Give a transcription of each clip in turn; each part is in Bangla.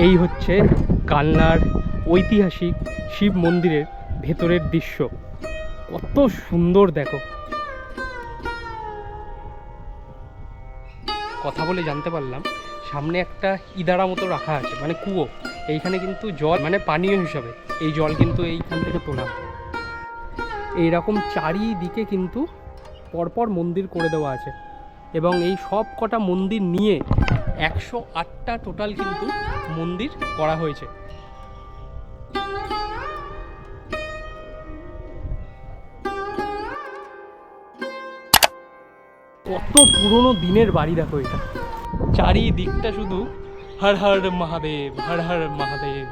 এই হচ্ছে কালনার ঐতিহাসিক শিব মন্দিরের ভেতরের দৃশ্য। কত সুন্দর দেখো। কথা বলে জানতে পারলাম, সামনে একটা ইদারা মতো রাখা আছে মানে কুয়ো। এইখানে কিন্তু জল মানে পানীয় হিসাবে, এই জল কিন্তু এইখান থেকে তোলা। এইরকম চারিদিকে কিন্তু পরপর মন্দির করে দেওয়া আছে। এবং এই সব কটা মন্দির নিয়ে একশো আটটা টোটাল কিন্তু মন্দির করা হয়েছে। কত পুরনো দিনের বাড়ি দেখো এটা। চারিদিকটা শুধু হর হর মহাদেব, হর হর মহাদেব।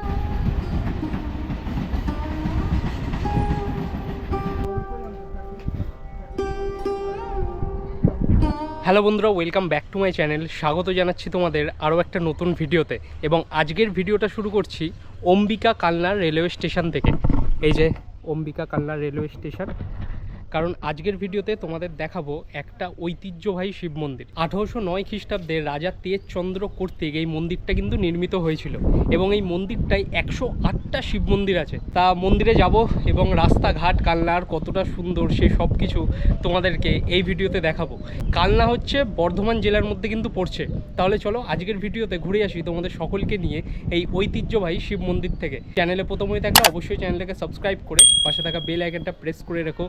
হ্যালো বন্ধুরা welcome back to my channel স্বাগত জানাচ্ছি তোমাদের আরও একটা নতুন ভিডিওতে। এবং আজকের ভিডিওটা শুরু করছি অম্বিকা কালনা রেলওয়ে স্টেশন থেকে। এই যে অম্বিকা কালনা রেলওয়ে স্টেশন কারণ আজকের ভিডিওতে তোমাদের দেখাবো একটা ঐতিহ্যবাহী শিব মন্দির। আঠারোশো নয় খ্রিস্টাব্দে রাজা তেজচন্দ্র কর্তৃক এই মন্দিরটা কিন্তু নির্মিত হয়েছিল এবং এই মন্দিরটায় একশো আটটা শিব মন্দির আছে। তা মন্দিরে যাব এবং রাস্তাঘাট, কালনার কতটা সুন্দর সে সব কিছু তোমাদেরকে এই ভিডিওতে দেখাবো। কালনা হচ্ছে বর্ধমান জেলার মধ্যে কিন্তু পড়ছে। তাহলে চলো আজকের ভিডিওতে ঘুরে আসি তোমাদের সকলকে নিয়ে এই ঐতিহ্যবাহী শিব মন্দির থেকে। চ্যানেলে প্রথম হয়ে থাকলে অবশ্যই চ্যানেলটাকে সাবস্ক্রাইব করে পাশে থাকা বেল আইকনটা প্রেস করে রেখো।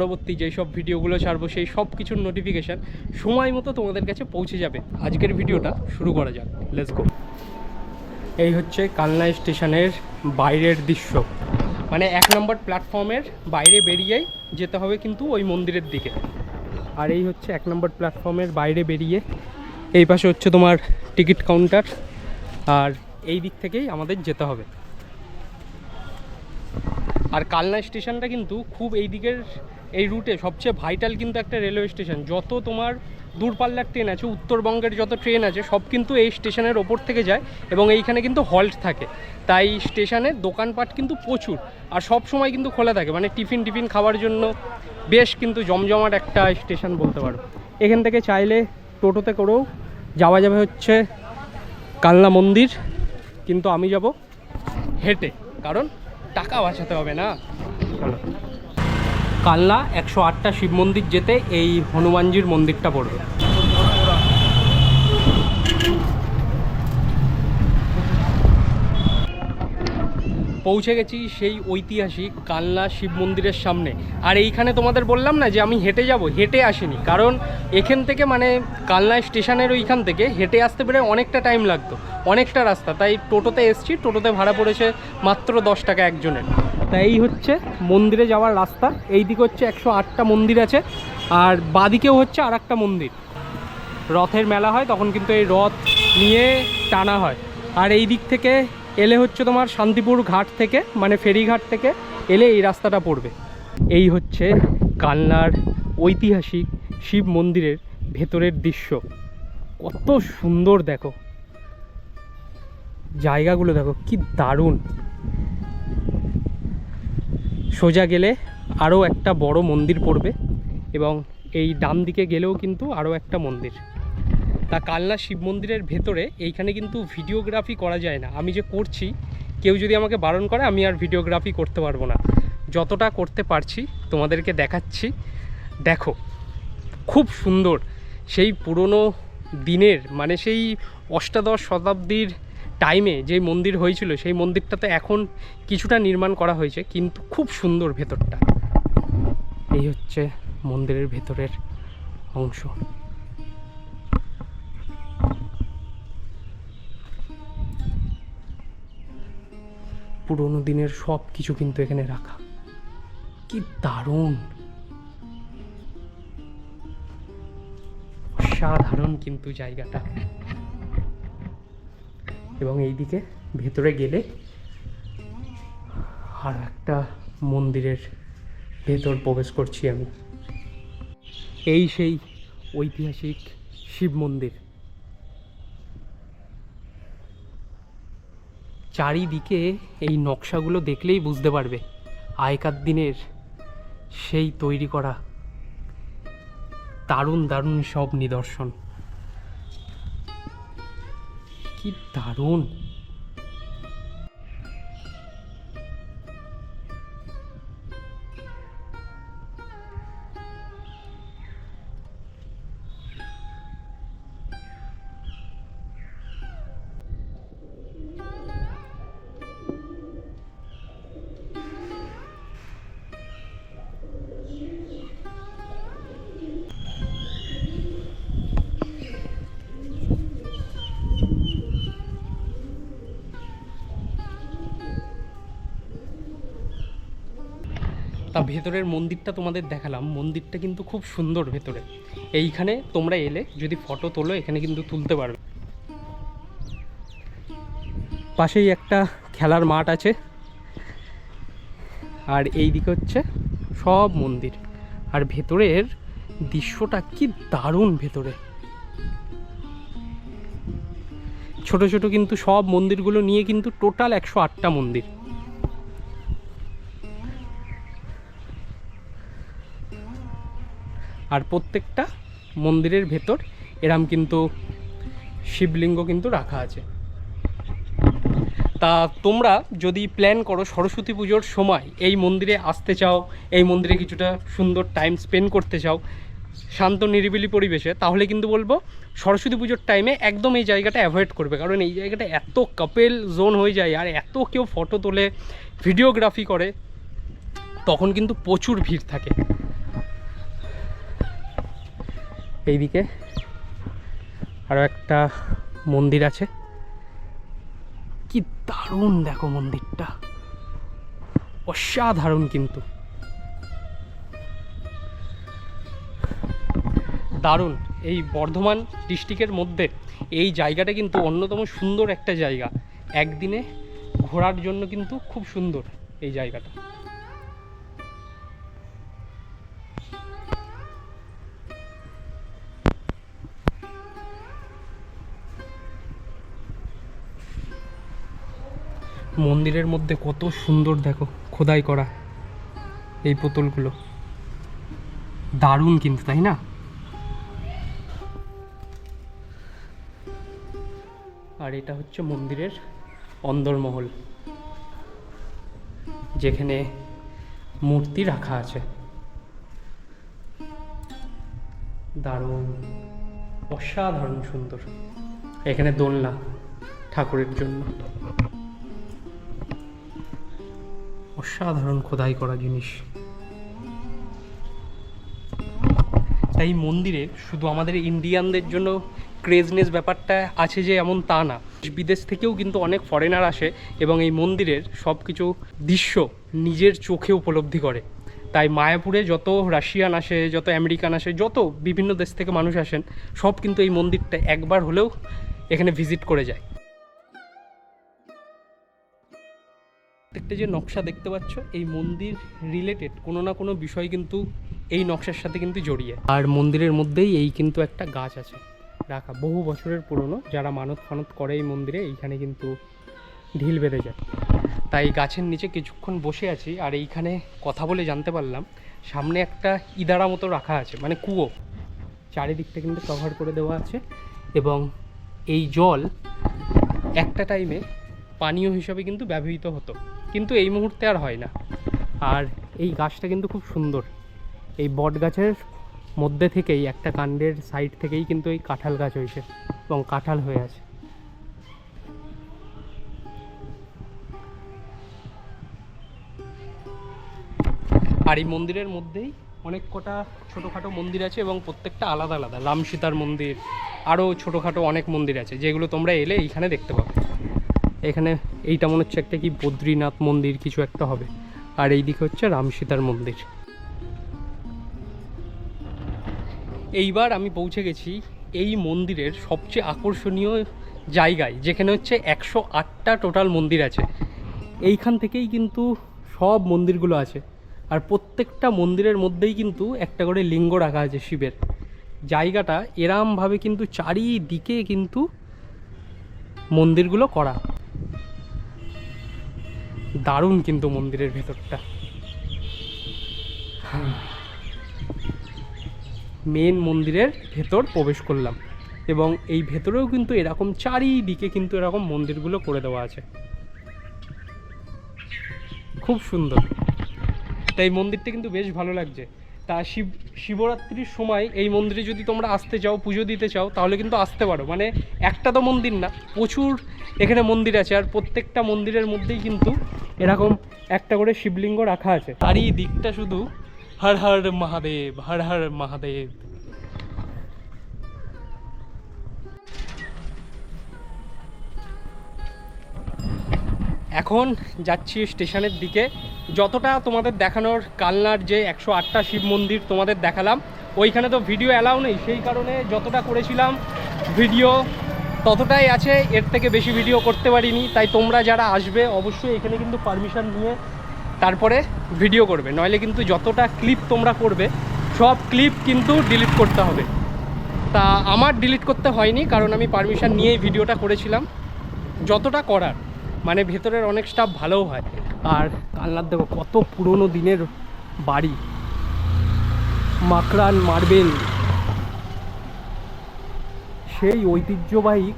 পরবর্তী যেই সব ভিডিওগুলো ছাড়বো, সেই সব কিছুর নোটিফিকেশান সময় মতো তোমাদের কাছে পৌঁছে যাবে। আজকের ভিডিওটা শুরু করা যাক। লেটস গো এই হচ্ছে কালনা স্টেশনের বাইরের দৃশ্য। মানে এক নম্বর প্ল্যাটফর্মের বাইরে বেরিয়েই যেতে হবে কিন্তু ওই মন্দিরের দিকে। আর এই হচ্ছে এক নম্বর প্ল্যাটফর্মের বাইরে বেরিয়ে এই পাশে হচ্ছে তোমার টিকিট কাউন্টার আর এই দিক থেকেই আমাদের যেতে হবে। আর কালনা স্টেশনটা কিন্তু খুব এই দিকের এই রুটে সবচেয়ে ভাইটাল কিন্তু একটা রেলওয়ে স্টেশন যত তোমার দূরপাল্লার ট্রেন আছে, উত্তরবঙ্গের যত ট্রেন আছে, সব কিন্তু এই স্টেশনের ওপর থেকে যায় এবং এইখানে কিন্তু হল্ট থাকে। তাই স্টেশনে দোকানপাট কিন্তু প্রচুর আর সব সময় কিন্তু খোলা থাকে। মানে টিফিন টিফিন খাওয়ার জন্য বেশ কিন্তু জমজমাট একটা স্টেশন বলতে পারো। এখান থেকে চাইলে টোটোতে করেও যাওয়া যাবে হচ্ছে কালনা মন্দির। কিন্তু আমি যাব হেঁটে। কারণ টাকা বাঁচাতে হবে না। কালনা একশো আটটা শিব মন্দির যেতে এই হনুমানজির মন্দিরটা পড়বে। পৌঁছে গেছি সেই ঐতিহাসিক কালনা শিব মন্দিরের সামনে। আর এইখানে তোমাদের বললাম না যে আমি হেঁটে যাব? হেঁটে আসিনি। কারণ এখান থেকে মানে কালনা স্টেশনের ওইখান থেকে হেঁটে আসতে পেরে অনেকটা টাইম লাগতো। অনেকটা রাস্তা। তাই টোটোতে এসছি। টোটোতে ভাড়া পড়েছে মাত্র দশ টাকা একজনের। তাই এই হচ্ছে মন্দিরে যাওয়ার রাস্তা। এই দিকে হচ্ছে একশো আটটা মন্দির আছে, আর বাদিকেও হচ্ছে আর একটা মন্দির। রথের মেলা হয়, তখন কিন্তু এই রথ নিয়ে টানা হয়। আর এই দিক থেকে এলে হচ্ছে তোমার শান্তিপুর ঘাট থেকে মানে ফেরিঘাট থেকে এলে এই রাস্তাটা পড়বে। এই হচ্ছে কালনার ঐতিহাসিক শিব মন্দিরের ভেতরের দৃশ্য। কত সুন্দর দেখো। জায়গাগুলো দেখো, কি দারুণ। সোজা গেলে আরও একটা বড় মন্দির পড়বে এবং এই ডান দিকে গেলেও কিন্তু আরও একটা মন্দির। তা কালনা শিব মন্দিরের ভেতরে এইখানে কিন্তু ভিডিওগ্রাফি করা যায় না। আমি যে করছি, কেউ যদি আমাকে বারণ করে, আমি আর ভিডিওগ্রাফি করতে পারব না। যতটা করতে পারছি, তোমাদেরকে দেখাচ্ছি। দেখো, খুব সুন্দর। সেই পুরনো দিনের মানে সেই অষ্টাদশ শতাব্দীর টাইমে যে মন্দির হয়েছিল, সেই মন্দিরটাতে এখন কিছুটা নির্মাণ করা হয়েছে, কিন্তু খুব সুন্দর ভেতরটা। এই হচ্ছে মন্দিরের ভেতরের অংশ। পুরোনো দিনের সব কিছু কিন্তু এখানে রাখা। কি দারুণ! অসাধারণ কিন্তু জায়গাটা। এবং এইদিকে ভেতরে গেলে আর একটা মন্দিরের ভেতর প্রবেশ করছি আমি। এই সেই ঐতিহাসিক শিব মন্দির। চারিদিকে এই নকশাগুলো দেখলেই বুঝতে পারবে, আগেকার দিনের সেই তৈরি করা দারুণ দারুণ সব নিদর্শন। কি দারুণ! তা ভেতরের মন্দিরটা তোমাদের দেখালাম। মন্দিরটা কিন্তু খুব সুন্দর ভেতরে। এইখানে তোমরা এলে যদি ফটো তোলো, এখানে কিন্তু তুলতে পারবে। পাশেই একটা খেলার মাঠ আছে। আর এই দিকে হচ্ছে সব মন্দির। আর ভেতরের দৃশ্যটা কি দারুণ ভেতরে। ছোট ছোট কিন্তু সব মন্দিরগুলো নিয়ে কিন্তু টোটাল একশো আটটা মন্দির। আর প্রত্যেকটা মন্দিরের ভেতর এরম কিন্তু শিবলিঙ্গ কিন্তু রাখা আছে। তা তোমরা যদি প্ল্যান করো সরস্বতী পুজোর সময় এই মন্দিরে আসতে চাও, এই মন্দিরে কিছুটা সুন্দর টাইম স্পেন্ড করতে চাও, শান্ত নিরিবিলি পরিবেশে, তাহলে কিন্তু বলব সরস্বতী পুজোর টাইমে একদম এই জায়গাটা অ্যাভয়েড করবে। কারণ এই জায়গাটা এত কাপেল জোন হয়ে যায় আর এত কেউ ফটো তোলে ভিডিওগ্রাফি করে, তখন কিন্তু প্রচুর ভিড় থাকে। এইদিকে। আরও একটা মন্দির আছে। কি দারুণ দেখো মন্দিরটা। অসাধারণ কিন্তু। দারুণ। এই বর্ধমান ডিস্ট্রিক্টের মধ্যে এই জায়গাটা কিন্তু অন্যতম সুন্দর একটা জায়গা। একদিনে ঘোরার জন্য কিন্তু খুব সুন্দর এই জায়গাটা। মন্দিরের মধ্যে কত সুন্দর দেখো, খোদাই করা এই পুতুলগুলো। দারুণ কিন্তু, তাই না? আর এটা হচ্ছে মন্দিরের অন্দরমহল, যেখানে মূর্তি রাখা আছে। দারুণ, অসাধারণ সুন্দর। এখানে দোলনা ঠাকুরের জন্য। অসাধারণ খোদাই করা জিনিস। তাই মন্দিরে শুধু আমাদের ইন্ডিয়ানদের জন্য ক্রেজনেস ব্যাপারটা আছে যে এমন তা না। বিদেশ থেকেও কিন্তু অনেক ফরেনার আসে এবং এই মন্দিরের সব কিছু দৃশ্য নিজের চোখে উপলব্ধি করে। তাই মায়াপুরে যত রাশিয়ান আসে, যত আমেরিকান আসে, যত বিভিন্ন দেশ থেকে মানুষ আসেন, সব কিন্তু এই মন্দিরটা একবার হলেও এখানে ভিজিট করে যায়। প্রত্যেকটা যে নকশা দেখতে পাচ্ছ, এই মন্দির রিলেটেড কোনো না কোনো বিষয় কিন্তু এই নকশার সাথে কিন্তু জড়িয়ে। আর মন্দিরের মধ্যেই এই কিন্তু একটা গাছ আছে, রাখা। বহু বছরের পুরনো, যারা মানত ফানত করে এই মন্দিরে, এইখানে কিন্তু ঢিল বেঁধে যায়। তাই গাছের নিচে কিছুক্ষণ বসে আছি, আর এইখানে কথা বলে জানতে পারলাম, সামনে একটা ইদারা মতো রাখা আছে মানে কুয়ো। চারিদিকটা কিন্তু কভার করে দেওয়া আছে, এবং এই জল একটা টাইমে পানীয় হিসাবে কিন্তু ব্যবহৃত হতো। কিন্তু এই মুহূর্তে আর হয় না। আর এই গাছটা কিন্তু খুব সুন্দর। এই বট গাছের মধ্যে থেকেই, একটা কাণ্ডের সাইড থেকেই কিন্তু এই কাঁঠাল গাছ হয়েছে এবং কাঁঠাল হয়ে আছে। আর এই মন্দিরের মধ্যেই অনেক কটা ছোটোখাটো মন্দির আছে এবং প্রত্যেকটা আলাদা আলাদা। রাম সীতার মন্দির, আরও ছোটোখাটো অনেক মন্দির আছে, যেগুলো তোমরা এলে এইখানে দেখতে পাবে। এখানে এইটা মনে হচ্ছে একটা কি বদ্রীনাথ মন্দির কিছু একটা হবে। আর এই দিকে হচ্ছে রাম সীতার মন্দির। এইবার আমি পৌঁছে গেছি এই মন্দিরের সবচেয়ে আকর্ষণীয় জায়গায়, যেখানে হচ্ছে একশো আটটা টোটাল মন্দির আছে। এইখান থেকেই কিন্তু সব মন্দিরগুলো আছে। আর প্রত্যেকটা মন্দিরের মধ্যেই কিন্তু একটা করে লিঙ্গ রাখা আছে শিবের। জায়গাটা এরামভাবে কিন্তু চারিদিকে কিন্তু মন্দিরগুলো করা। দারুণ কিন্তু মন্দিরের ভেতরটা। মেন মন্দিরের ভেতর প্রবেশ করলাম এবং এই ভেতরেও কিন্তু এরকম চারিদিকে কিন্তু এরকম মন্দিরগুলো করে দেওয়া আছে। খুব সুন্দর। তাই মন্দিরটা কিন্তু বেশ ভালো লাগছে। তা শিব, শিবরাত্রির সময় এই মন্দিরে যদি তোমরা আসতে চাও, পুজো দিতে চাও, তাহলে কিন্তু আসতে পারো। মানে একটা তো মন্দির না, প্রচুর এখানে মন্দির আছে, আর প্রত্যেকটা মন্দিরের মধ্যেই কিন্তু এরকম একটা করে শিবলিঙ্গ রাখা আছে। তারই দিকটা শুধু হর হর মহাদেব, হর হর মহাদেব। এখন যাচ্ছি স্টেশনের দিকে। যতটা তোমাদের দেখানোর কালনার যে একশো আটটা শিব মন্দির তোমাদের দেখালাম, ওইখানে তো ভিডিও অ্যালাউ নেই। সেই কারণে যতটা করেছিলাম ভিডিও ততটাই আছে। এর থেকে বেশি ভিডিও করতে পারিনি। তাই তোমরা যারা আসবে, অবশ্যই এখানে কিন্তু পারমিশন নিয়ে তারপরে ভিডিও করবে। নইলে কিন্তু যতটা ক্লিপ তোমরা করবে, সব ক্লিপ কিন্তু ডিলিট করতে হবে। তা আমার ডিলিট করতে হয়নি, কারণ আমি পারমিশন নিয়েই ভিডিওটা করেছিলাম। যতটা করার। মানে ভেতরের অনেক স্টাফ ভালোও হয়। আর কালনার দেখো, কত পুরনো দিনের বাড়ি। মাকড়ান মার্বেল সেই ঐতিহ্যবাহী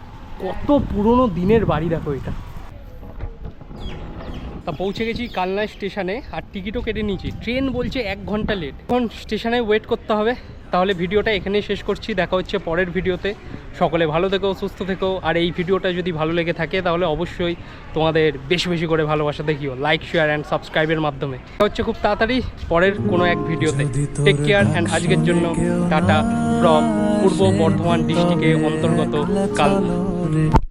কত পুরনো দিনের বাড়ি দেখো এটা। তা পৌঁছে গেছি কালনা স্টেশনে, আর টিকিটও কেটে নিয়েছি। ট্রেন বলছে এক ঘণ্টা লেট এখন স্টেশনে ওয়েট করতে হবে। তাহলে ভিডিওটা এখানেই শেষ করছি। দেখা হচ্ছে পরের ভিডিওতে। সকলে ভালো থেকো সুস্থ থেকো। আর এই ভিডিওটা যদি ভালো লেগে থাকে তাহলে অবশ্যই তোমাদের বেশি বেশি করে ভালোবাসা দেখিও। লাইক শেয়ার অ্যান্ড সাবস্ক্রাইবের মাধ্যমে। দেখা হচ্ছে খুব তাড়াতাড়ি পরের কোনো এক ভিডিওতে। টেক কেয়ার অ্যান্ড আজকের জন্য টাটা ফ্রম পূর্ব বর্ধমান ডিস্ট্রিক্টের অন্তর্গত কালনা